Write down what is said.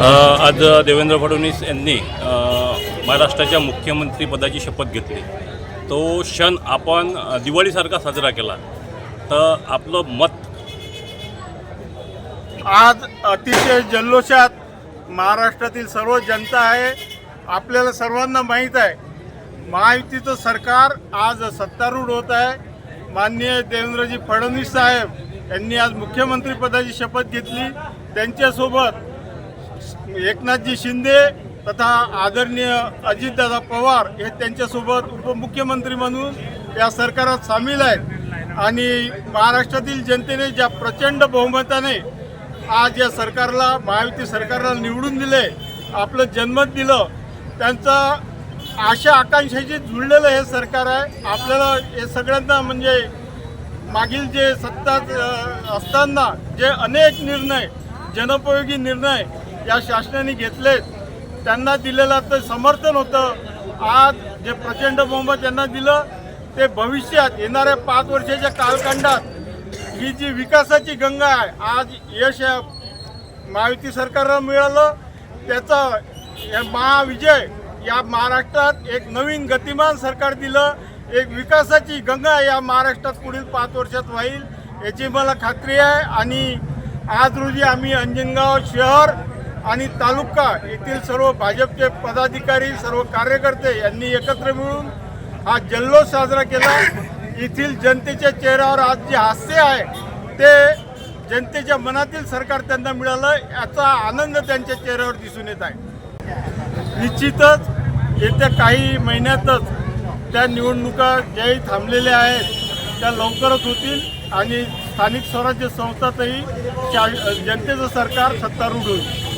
आज देवेंद्र फडणवीस यांनी महाराष्ट्राच्या मुख्यमंत्रीपदाची शपथ घेतली. तो क्षण आपण दिवाळीसारखा साजरा केला. तर आपलं मत? आज अतिशय जल्लोषात महाराष्ट्रातील सर्व जनता आहे. आपल्याला सर्वांना माहीत आहे. महायुतीचं सरकार आज सत्तारूढ होत आहे. माननीय देवेंद्रजी फडणवीस साहेब यांनी आज मुख्यमंत्रीपदाची शपथ घेतली. त्यांच्यासोबत एकनाथजी शिंदे तथा आदरणीय अजितदादा पवार हे त्यांच्यासोबत उपमुख्यमंत्री म्हणून या सरकारात सामील आहेत. आणि महाराष्ट्रातील जनतेने ज्या प्रचंड बहुमताने आज या सरकारला महायुती सरकारला निवडून दिले आपलं जनमत दिलं त्यांचं आशा आकांक्षाशी जुळलेलं हे सरकार आहे आपल्याला हे सगळ्यांना म्हणजे मागील जे सत्ता असताना जे अनेक निर्णय जनोपयोगी निर्णय या शासनाने घेतलेत त्यांना दिलेलं तर समर्थन होतं. आज जे प्रचंड बहुमत त्यांना दिलं ते भविष्यात येणाऱ्या पाच वर्षाच्या कालखंडात ही जी विकासाची गंगा आहे आज यश या महायुती सरकारला मिळालं. त्याचा हे महाविजय या महाराष्ट्रात एक नवीन गतिमान सरकार दिलं. एक विकासाची गंगा या महाराष्ट्रात पुढील पाच वर्षात व्हाईल याची मला खात्री आहे. आणि आज रोजी आम्ही अंजनगाव शहर आणि तालुका येथील सर्व भाजपचे पदाधिकारी सर्व कार्यकर्ते यांनी एकत्र मिळून हा जल्लोष साजरा केला. येथील जनतेच्या चेहऱ्यावर आज जे हास्य आहे ते जनतेच्या मनातील सरकार त्यांना मिळालं याचा आनंद त्यांच्या चेहऱ्यावर दिसून येत आहे. निश्चितच येत्या काही महिन्यातच त्या निवडणुका ज्याही थांबलेल्या आहेत त्या लवकरच होतील आणि स्थानिक स्वराज्य संस्थातही शा जनतेचं सरकार सत्तारूढ होईल.